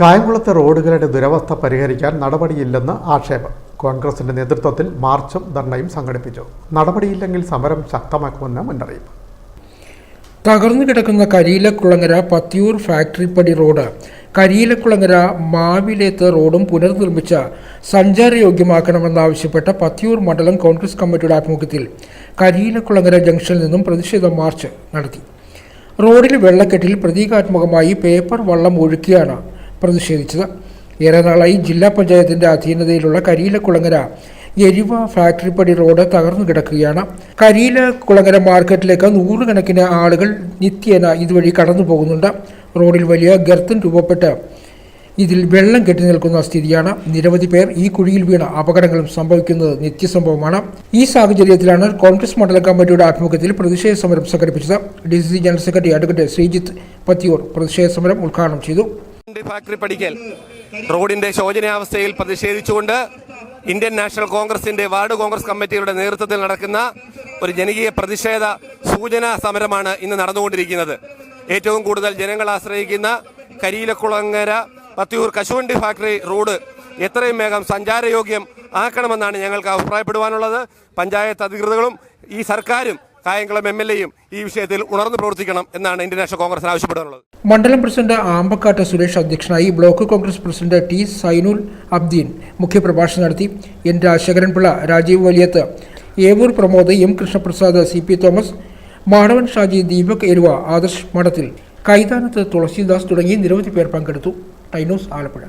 കായംകുളത്തെ റോഡുകളുടെ ദുരവസ്ഥ പരിഹരിക്കാൻ നടപടിയില്ലെന്ന് ആക്ഷേപം. കോൺഗ്രസിന്റെ നേതൃത്വത്തിൽ മാർച്ചും ധർണയും സംഘടിപ്പിച്ചു. നടപടിയില്ലെങ്കിൽ സമരം ശക്തമാക്കുമെന്ന് മുന്നറിയിപ്പ്. തകർന്നു കിടക്കുന്ന കരിയിലക്കുളങ്ങര പത്തിയൂർ ഫാക്ടറിപ്പടി റോഡ് കരിയിലക്കുളങ്ങര മാവിലേത്ത് റോഡും പുനർനിർമ്മിച്ച് സഞ്ചാരയോഗ്യമാക്കണമെന്നാവശ്യപ്പെട്ട പത്തിയൂർ മണ്ഡലം കോൺഗ്രസ് കമ്മിറ്റിയുടെ ആഭിമുഖ്യത്തിൽ കരിയിലക്കുളങ്ങര ജംഗ്ഷനിൽ നിന്നും പ്രതിഷേധ മാർച്ച് നടത്തി. റോഡിൽ വെള്ളക്കെട്ടിൽ പ്രതീകാത്മകമായി പേപ്പർ വള്ളം ഒഴുക്കിയാണ് പ്രതിഷേധിച്ചത്. ഏറെ നാളായി ജില്ലാ പഞ്ചായത്തിന്റെ അധീനതയിലുള്ള കരിയിലക്കുളങ്ങര എരിവ ഫാക്ടറിപ്പടി റോഡ് തകർന്നു കിടക്കുകയാണ്. കരിയില കുളങ്ങര മാർക്കറ്റിലേക്ക് നൂറുകണക്കിന് ആളുകൾ നിത്യേന ഇതുവഴി കടന്നു പോകുന്നുണ്ട്. റോഡിൽ വലിയ ഗർത്തം രൂപപ്പെട്ട് ഇതിൽ വെള്ളം കെട്ടി നിൽക്കുന്ന സ്ഥിതിയാണ്. നിരവധി പേർ ഈ കുഴിയിൽ വീണ അപകടങ്ങളും സംഭവിക്കുന്നത് നിത്യസംഭവമാണ്. ഈ സാഹചര്യത്തിലാണ് കോൺഗ്രസ് മണ്ഡലം കമ്മിറ്റിയുടെ ആഭിമുഖ്യത്തിൽ പ്രതിഷേധ സമരം സംഘടിപ്പിച്ചത്. D C C general secretary advocate Sreejith Pathiyoor പ്രതിഷേധ സമരം ഉദ്ഘാടനം ചെയ്തു. ഈ ഫാക്ടറി പഠിക്കൽ. റോഡിന്റെ ശോചനീയാവസ്ഥയിൽ പ്രതിഷേധിച്ചുകൊണ്ട് ഇന്ത്യൻ നാഷണൽ കോൺഗ്രസിന്റെ വാർഡ് കോൺഗ്രസ് കമ്മിറ്റിയുടെ നേതൃത്വത്തിൽ നടക്കുന്ന ഒരു ജനകീയ പ്രതിഷേധ സൂചന സമരമാണ് ഇന്ന് നടന്നുകൊണ്ടിരിക്കുന്നത്. ഏറ്റവും കൂടുതൽ ജനങ്ങൾ ആശ്രയിക്കുന്ന കരിയിലക്കുളങ്ങര പത്തിയൂർ കശുവണ്ടി ഫാക്ടറി റോഡ് എത്രയും വേഗം സഞ്ചാരയോഗ്യം ആക്കണമെന്നാണ് ഞങ്ങൾക്ക് അഭിപ്രായപ്പെടുവാനുള്ളത്. പഞ്ചായത്ത് അധികൃതകളും ഈ സർക്കാരും കായംകുളം എം എൽ എയും ഈ വിഷയത്തിൽ ഉണർന്നു പ്രവർത്തിക്കണം എന്നാണ് ഇന്ത്യൻ കോൺഗ്രസ് ആവശ്യപ്പെടാനുള്ളത്. മണ്ഡലം പ്രസിഡന്റ് ആമ്പക്കാട്ട് സുരേഷ് അധ്യക്ഷനായി block Congress president T Zainul Abdeen മുഖ്യപ്രഭാഷണം നടത്തി. N Rajasekharan Pillai Rajeev Valiyath Evoor Pramod M Krishnaprasad C P Thomas Manavan Shaji Deepak Eruva Adarsh Madathil Kaithanath Thulasidas തുടങ്ങി നിരവധി പേർ പങ്കെടുത്തു. ടൈനോസ് ആലപ്പുഴ.